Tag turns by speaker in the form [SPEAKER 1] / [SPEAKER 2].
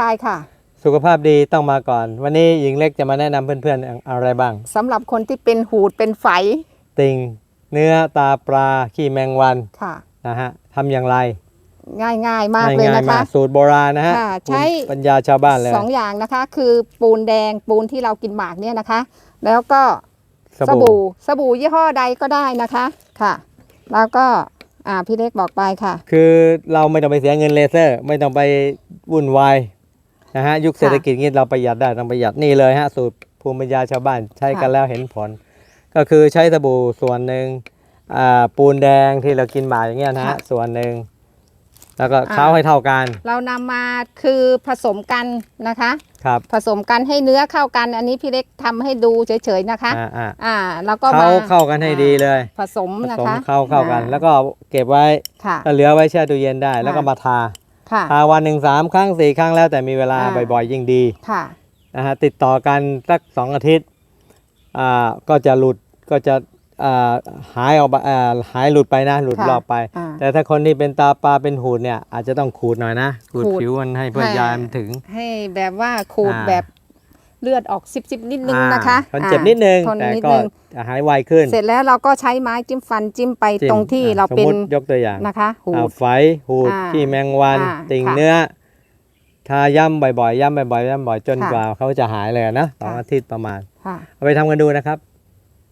[SPEAKER 1] ใช่ค่ะ
[SPEAKER 2] สุขภาพดีต้องมาก่อน วันนี้หญิงเล็กจะมาแนะนำเพื่อนๆอะไรบ้าง
[SPEAKER 1] สำหรับคนที่เป็นหูดเป็นไฝ
[SPEAKER 2] ติงเนื้อตาปลาขี้แมงวัน
[SPEAKER 1] ค่ะ
[SPEAKER 2] นะฮะทำอย่างไร
[SPEAKER 1] ง่ายง่ายๆมากเลย
[SPEAKER 2] ง่าย
[SPEAKER 1] นะ
[SPEAKER 2] ๆมา
[SPEAKER 1] คะ
[SPEAKER 2] กสูตรโบราณนะฮะ
[SPEAKER 1] ค่ะใช้
[SPEAKER 2] ภูมิปัญญาชาวบ้านเลย
[SPEAKER 1] สองอย่างนะคะ คือปูนแดงปูนที่เรากินหมากเนี่ยนะคะ แล้วก็
[SPEAKER 2] ส
[SPEAKER 1] ส
[SPEAKER 2] บู่
[SPEAKER 1] บู่สบู่ยี่ห้อใดก็ได้นะคะค่ะ แล้วก็อ่าพี่เล็กบอกไปค่ะ
[SPEAKER 2] คือเราไม่ต้องไปเสียเงินเลเซอร์ ไม่ต้องไปวุ่นวาย นะฮะยุคเศรษฐกิจนี้เราประหยัดได้ต้องประหยัดนี่เลยฮะสูตรภูมิปัญญาชาวบ้านใช้กัน
[SPEAKER 1] ค่ะ
[SPEAKER 2] แล้วเห็นผล ก็คือใช้สบู่ส่วนหนึ่งอ่าปูนแดงที่เรากินหมาอย่างเงี้ยนะฮะส่วนหนึ่งแล้วก็เคล้าให้เท่ากัน
[SPEAKER 1] เรานำมาคือผสมกันนะคะ
[SPEAKER 2] ครับ
[SPEAKER 1] ผสมกันให้เนื้อเข้ากัน อันนี้พี่เล็กทำให้ดูเฉยๆนะคะ
[SPEAKER 2] อ่าอ่า
[SPEAKER 1] อ่าแล้วก็
[SPEAKER 2] เคล้า
[SPEAKER 1] มา
[SPEAKER 2] เข้ากันให้ดีเลย
[SPEAKER 1] ผสม
[SPEAKER 2] ผ
[SPEAKER 1] นะ
[SPEAKER 2] สม
[SPEAKER 1] คะ
[SPEAKER 2] เข้าเข้ากัน
[SPEAKER 1] อ่
[SPEAKER 2] แล้วก็เก็บไว้
[SPEAKER 1] ค่ะ
[SPEAKER 2] ถ้าเหลือไว้แช่ตู้เย็นได้แล้วก็มาทา
[SPEAKER 1] ค่ะ
[SPEAKER 2] ทาวันหนึ่งสามครั้งสี่ครั้งแล้วแต่มีเวลา
[SPEAKER 1] อ่า
[SPEAKER 2] บ่อยๆ ยิ่งดี
[SPEAKER 1] ค่ะ
[SPEAKER 2] นะฮะติดต่อกันสักสองอาทิตย์อ่าก็จะหลุดก็จะอ่าหายออกไปอ่าหายหลุดไปนะหลุด
[SPEAKER 1] ค่ะ
[SPEAKER 2] รอบไป
[SPEAKER 1] อ่า
[SPEAKER 2] แต่ถ้าคนที่เป็นตาปลาเป็นหูดเนี่ยอาจจะต้องขูดหน่อยนะขูด
[SPEAKER 1] ขูด
[SPEAKER 2] ผิวมันให้เพื่อ
[SPEAKER 1] ให้
[SPEAKER 2] ยามันถึง
[SPEAKER 1] ให้แบบว่าขูด
[SPEAKER 2] อ่า
[SPEAKER 1] แบบ เลือดออกซิบซิบนิดนึง
[SPEAKER 2] อ่า
[SPEAKER 1] นะคะ
[SPEAKER 2] ทนเจ็บนิดนึง
[SPEAKER 1] ทน
[SPEAKER 2] แต่
[SPEAKER 1] นิด
[SPEAKER 2] ก็
[SPEAKER 1] นึง
[SPEAKER 2] จะหายไวขึ้น
[SPEAKER 1] เสร็จแล้วเราก็ใช้ไม้จิ้มฟันจิ้มไป
[SPEAKER 2] จิ้ม
[SPEAKER 1] ตรงที่
[SPEAKER 2] อะ
[SPEAKER 1] เราเป็น
[SPEAKER 2] สมมุติยกตัวอย่าง
[SPEAKER 1] นะคะหู
[SPEAKER 2] อ่า
[SPEAKER 1] ด
[SPEAKER 2] ไฝหูด
[SPEAKER 1] อ่า
[SPEAKER 2] ขี้แมงวัน
[SPEAKER 1] อ่า
[SPEAKER 2] ติ่ง
[SPEAKER 1] ค่ะ
[SPEAKER 2] เนื้อทาย่ำบ่อยๆย่ำบ่อยๆย่ำบ่อยจน
[SPEAKER 1] ค่ะ
[SPEAKER 2] กว่าเขาจะหายเลยนะสอง
[SPEAKER 1] ค่ะ
[SPEAKER 2] อาทิตย์ประมาณ
[SPEAKER 1] ค่ะ
[SPEAKER 2] เอาไปทำกันดูนะครับ